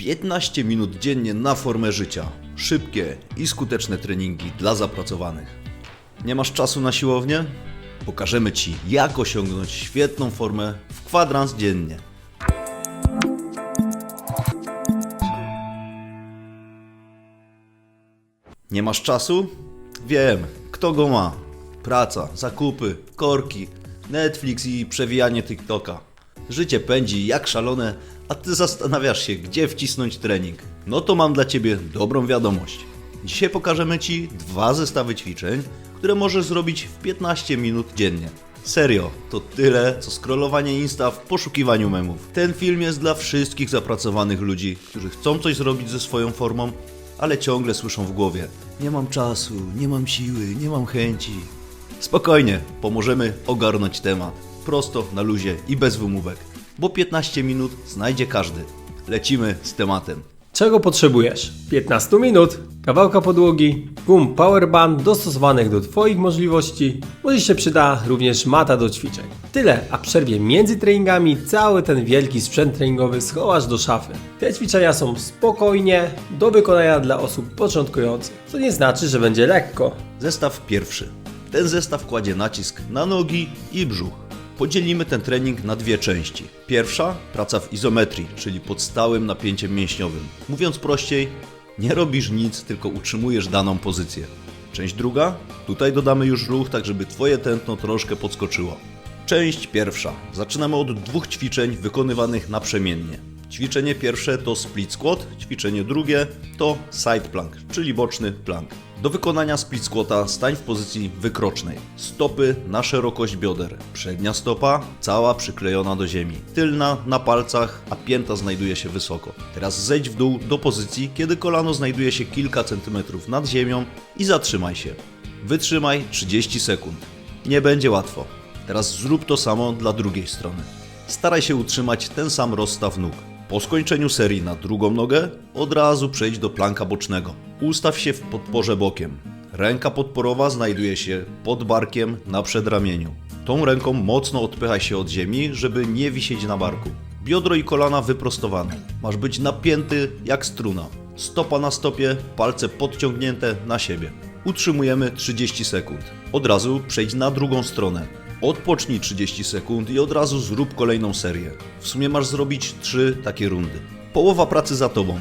15 minut dziennie na formę życia. Szybkie i skuteczne treningi dla zapracowanych. Nie masz czasu na siłownię? Pokażemy Ci, jak osiągnąć świetną formę w kwadrans dziennie. Nie masz czasu? Wiem, kto go ma. Praca, zakupy, korki, Netflix i przewijanie TikToka. Życie pędzi jak szalone, a ty zastanawiasz się, gdzie wcisnąć trening. No to mam dla ciebie dobrą wiadomość. Dzisiaj pokażemy ci dwa zestawy ćwiczeń, które możesz zrobić w 15 minut dziennie. Serio, to tyle, co scrollowanie Insta w poszukiwaniu memów. Ten film jest dla wszystkich zapracowanych ludzi, którzy chcą coś zrobić ze swoją formą, ale ciągle słyszą w głowie: Nie mam czasu, nie mam siły, nie mam chęci. Spokojnie, pomożemy ogarnąć temat. Prosto, na luzie i bez wymówek, bo 15 minut znajdzie każdy. Lecimy z tematem. Czego potrzebujesz? 15 minut, kawałka podłogi, gum powerband dostosowanych do Twoich możliwości. Może się przyda również mata do ćwiczeń. Tyle, a przerwie między treningami cały ten wielki sprzęt treningowy schowasz do szafy. Te ćwiczenia są spokojnie do wykonania dla osób początkujących, co nie znaczy, że będzie lekko. Zestaw pierwszy. Ten zestaw kładzie nacisk na nogi i brzuch. Podzielimy ten trening na dwie części. Pierwsza praca w izometrii, czyli pod stałym napięciem mięśniowym. Mówiąc prościej, nie robisz nic, tylko utrzymujesz daną pozycję. Część druga, tutaj dodamy już ruch, tak żeby Twoje tętno troszkę podskoczyło. Część pierwsza. Zaczynamy od dwóch ćwiczeń wykonywanych naprzemiennie. Ćwiczenie pierwsze to split squat, ćwiczenie drugie to side plank, czyli boczny plank. Do wykonania split squata stań w pozycji wykrocznej. Stopy na szerokość bioder. Przednia stopa cała przyklejona do ziemi. Tylna na palcach, a pięta znajduje się wysoko. Teraz zejdź w dół do pozycji, kiedy kolano znajduje się kilka centymetrów nad ziemią i zatrzymaj się. Wytrzymaj 30 sekund. Nie będzie łatwo. Teraz zrób to samo dla drugiej strony. Staraj się utrzymać ten sam rozstaw nóg. Po skończeniu serii na drugą nogę, od razu przejdź do planka bocznego. Ustaw się w podporze bokiem. Ręka podporowa znajduje się pod barkiem na przedramieniu. Tą ręką mocno odpychaj się od ziemi, żeby nie wisieć na barku. Biodro i kolana wyprostowane. Masz być napięty jak struna. Stopa na stopie, palce podciągnięte na siebie. Utrzymujemy 30 sekund. Od razu przejdź na drugą stronę. Odpocznij 30 sekund i od razu zrób kolejną serię. W sumie masz zrobić 3 takie rundy. Połowa pracy za tobą.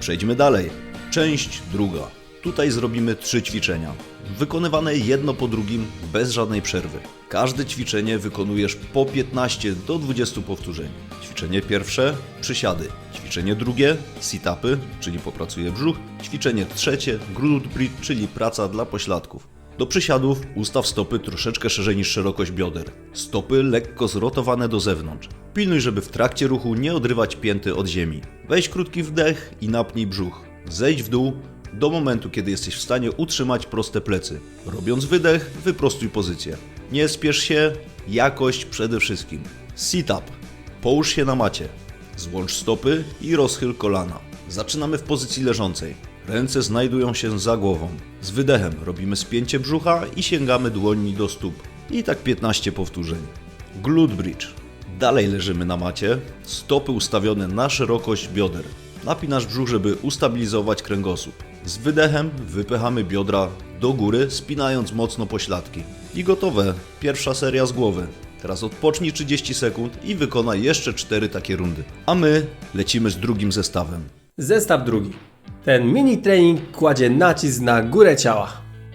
Przejdźmy dalej. Część druga. Tutaj zrobimy trzy ćwiczenia. Wykonywane jedno po drugim, bez żadnej przerwy. Każde ćwiczenie wykonujesz po 15 do 20 powtórzeń. Ćwiczenie pierwsze przysiady. Ćwiczenie drugie sit-upy, czyli popracuje brzuch. Ćwiczenie trzecie glute bridge, czyli praca dla pośladków. Do przysiadów ustaw stopy troszeczkę szerzej niż szerokość bioder. Stopy lekko zrotowane do zewnątrz. Pilnuj, żeby w trakcie ruchu nie odrywać pięty od ziemi. Weź krótki wdech i napnij brzuch. Zejdź w dół do momentu, kiedy jesteś w stanie utrzymać proste plecy. Robiąc wydech, wyprostuj pozycję. Nie spiesz się, jakość przede wszystkim. Sit-up. Połóż się na macie. Złącz stopy i rozchyl kolana. Zaczynamy w pozycji leżącej. Ręce znajdują się za głową. Z wydechem robimy spięcie brzucha i sięgamy dłońmi do stóp. I tak 15 powtórzeń. Glute bridge. Dalej leżymy na macie, stopy ustawione na szerokość bioder. Napinasz brzuch, żeby ustabilizować kręgosłup. Z wydechem wypychamy biodra do góry, spinając mocno pośladki. I gotowe. Pierwsza seria z głowy. Teraz odpocznij 30 sekund i wykonaj jeszcze 4 takie rundy. A my lecimy z drugim zestawem. Zestaw drugi. Ten mini trening kładzie nacisk na górę ciała.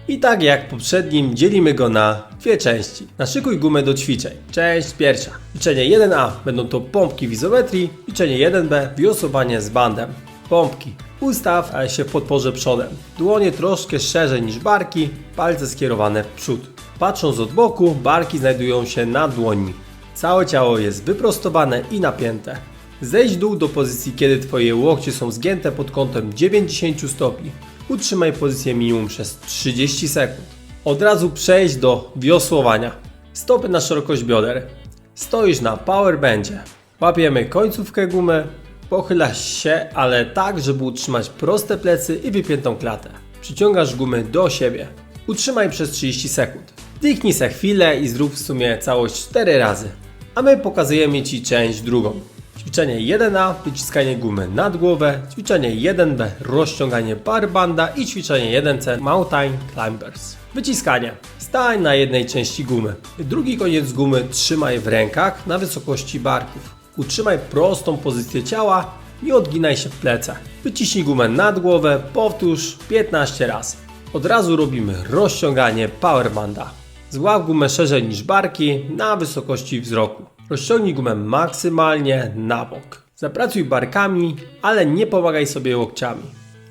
I tak jak poprzednim dzielimy go na dwie części. Naszykuj gumę do ćwiczeń. Część pierwsza. Ćwiczenie 1A będą to pompki w izometrii. Ćwiczenie 1B wiosłowanie z bandem. Pompki. Ustaw się w podporze przodem. Dłonie troszkę szerzej niż barki, palce skierowane w przód. Patrząc od boku, barki znajdują się nad dłońmi. Całe ciało jest wyprostowane i napięte. Zejdź dół do pozycji, kiedy Twoje łokcie są zgięte pod kątem 90 stopni. Utrzymaj pozycję minimum przez 30 sekund. Od razu przejdź do wiosłowania. Stopy na szerokość bioder. Stoisz na powerbandzie. Łapiemy końcówkę gumy. Pochylasz się, ale tak, żeby utrzymać proste plecy i wypiętą klatę. Przyciągasz gumę do siebie. Utrzymaj przez 30 sekund. Wdychnij se chwilę i zrób w sumie całość 4 razy. A my pokazujemy Ci część drugą. Ćwiczenie 1A, wyciskanie gumy nad głowę, ćwiczenie 1B, rozciąganie barbanda i ćwiczenie 1C, mountain climbers. Wyciskanie. Stań na jednej części gumy. Drugi koniec gumy trzymaj w rękach na wysokości barków. Utrzymaj prostą pozycję ciała, nie odginaj się w plecach. Wyciśnij gumę nad głowę, powtórz 15 razy. Od razu robimy rozciąganie powerbanda. Złap gumę szerzej niż barki na wysokości wzroku. Rozciągnij gumę maksymalnie na bok. Zapracuj barkami, ale nie pomagaj sobie łokciami.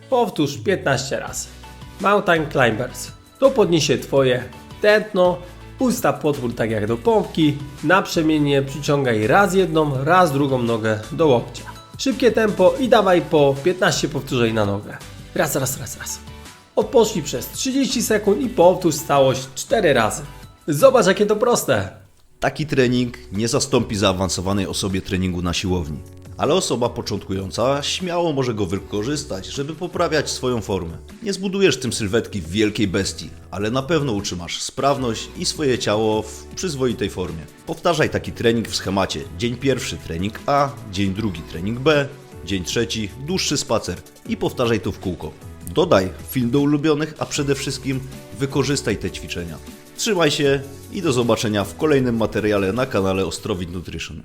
Powtórz 15 razy. Mountain Climbers. To podniesie Twoje tętno, ustaw potwór tak jak do pompki, naprzemiennie przyciągaj raz jedną, raz drugą nogę do łokcia. Szybkie tempo i dawaj po 15 powtórzeń na nogę. Raz, raz, raz, raz. Odpocznij przez 30 sekund i powtórz całość 4 razy. Zobacz jakie to proste. Taki trening nie zastąpi zaawansowanej osobie treningu na siłowni, ale osoba początkująca śmiało może go wykorzystać, żeby poprawiać swoją formę. Nie zbudujesz tym sylwetki wielkiej bestii, ale na pewno utrzymasz sprawność i swoje ciało w przyzwoitej formie. Powtarzaj taki trening w schemacie: dzień pierwszy trening A, dzień drugi trening B, dzień trzeci dłuższy spacer i powtarzaj to w kółko. Dodaj film do ulubionych, a przede wszystkim wykorzystaj te ćwiczenia. Trzymaj się i do zobaczenia w kolejnym materiale na kanale Ostrowit Nutrition.